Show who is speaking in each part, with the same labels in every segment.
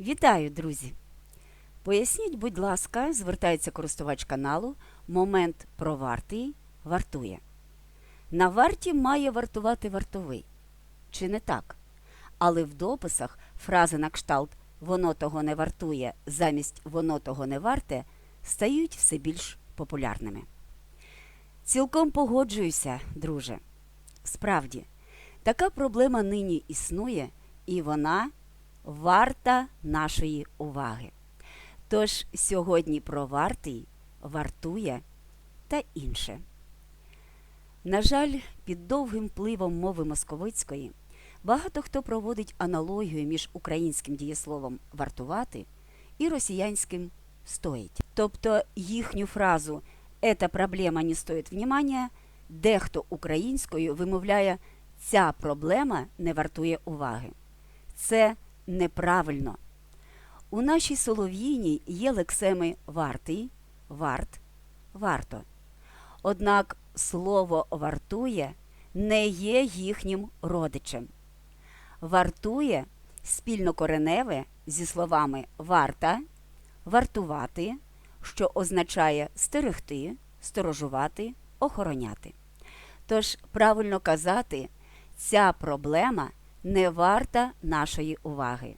Speaker 1: Вітаю, друзі! Поясніть, будь ласка, звертається користувач каналу, момент про вартий вартує. На варті має вартувати вартовий. Чи не так? Але в дописах фрази на кшталт воно того не вартує замість воно того не варте стають все більш популярними. Цілком погоджуюся, друже. Справді, така проблема нині існує, і вона варта нашої уваги. Тож сьогодні про вартий, вартує та інше. На жаль, під довгим впливом мови московицької багато хто проводить аналогію між українським дієсловом вартувати і росіянським стоїть. Тобто їхню фразу «Ета проблема не стоїть внимання» дехто українською вимовляє ця проблема не вартує уваги. Це неправильно. У нашій солов'їній є лексеми вартий, варт, варто. Однак слово вартує не є їхнім родичем. Вартує спільнокореневе зі словами варта, вартувати, що означає стерегти, сторожувати, охороняти. Тож правильно казати, ця проблема не варта нашої уваги.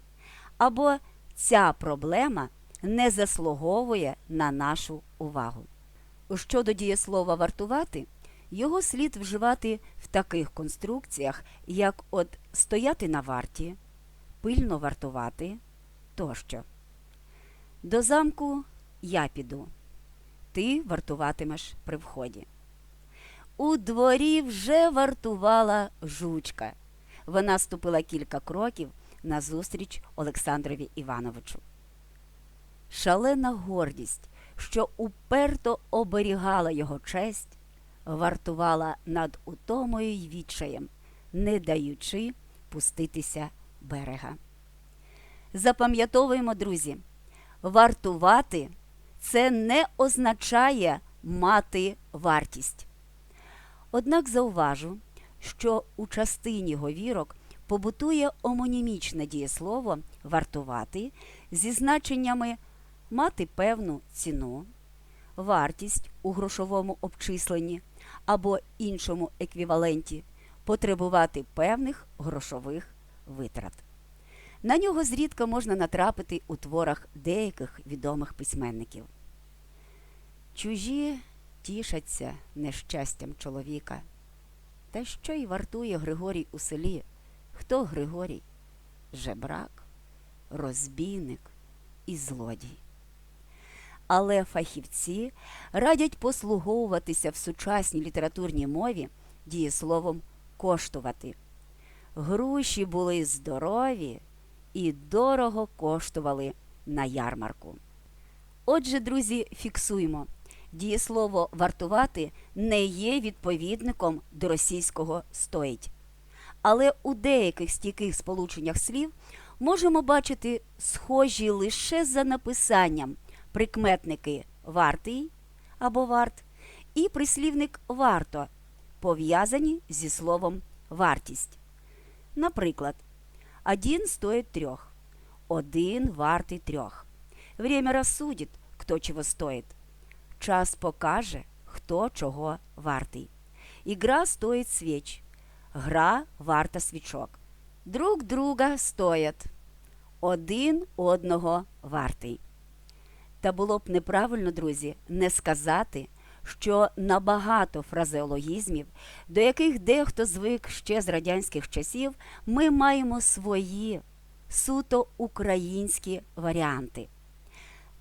Speaker 1: Або ця проблема не заслуговує на нашу увагу. Щодо дієслова вартувати, його слід вживати в таких конструкціях, як от стояти на варті, пильно вартувати тощо. До замку я піду. Ти вартуватимеш при вході. У дворі вже вартувала жучка. Вона ступила кілька кроків назустріч Олександрові Івановичу. Шалена гордість, що уперто оберігала його честь, вартувала над утомою й відчаєм, не даючи пуститися берега. Запам'ятовуємо, друзі, вартувати це не означає мати вартість. Однак зауважу, що у частині говірок побутує омонімічне дієслово вартувати зі значеннями мати певну ціну, вартість у грошовому обчисленні або іншому еквіваленті, потребувати певних грошових витрат. На нього зрідка можна натрапити у творах деяких відомих письменників. Чужі тішаться нещастям чоловіка. Та що й вартує Григорій у селі? Хто Григорій? Жебрак, розбійник і злодій. Але фахівці радять послуговуватися в сучасній літературній мові дієсловом коштувати. Груші були здорові і дорого коштували на ярмарку. Отже, друзі, фіксуємо. Дієслово вартувати не є відповідником до російського стоїть. Але у деяких стійких сполученнях слів можемо бачити схожі лише за написанням прикметники вартий або варт і прислівник варто, пов'язані зі словом вартість. Наприклад, один стоїть трьох, один вартий трьох. Время рассудит, кто чего стоит. Час покаже, хто чого вартий. Ігра стоїть свіч. Гра варта свічок. Друг друга стоять. Один одного вартий. Та було б неправильно, друзі, не сказати, що набагато фразеологізмів, до яких дехто звик ще з радянських часів, ми маємо свої суто українські варіанти.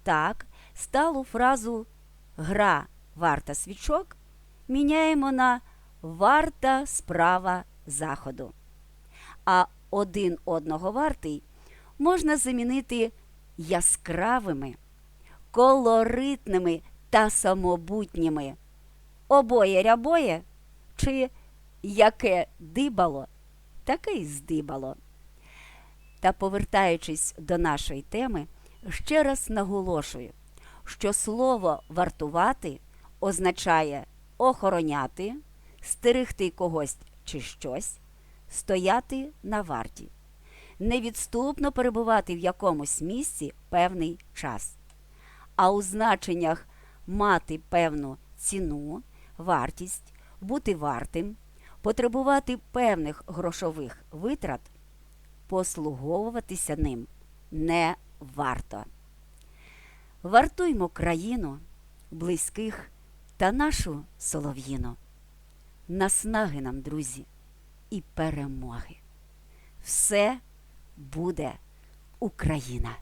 Speaker 1: Так, сталу фразу гра варта свічок міняємо на варта справа заходу. А один одного вартий можна замінити яскравими, колоритними та самобутніми. Обоє рябоє чи яке дибало, таке й здибало. Та повертаючись до нашої теми, ще раз наголошую, що слово вартувати означає охороняти, стерегти когось чи щось, стояти на варті. невідступно перебувати в якомусь місці певний час. А у значеннях мати певну ціну, вартість, бути вартим, потребувати певних грошових витрат, послуговуватися ним не варто. Вартуймо країну, близьких та нашу солов'їну. Наснаги нам, друзі, і перемоги. Все буде Україна!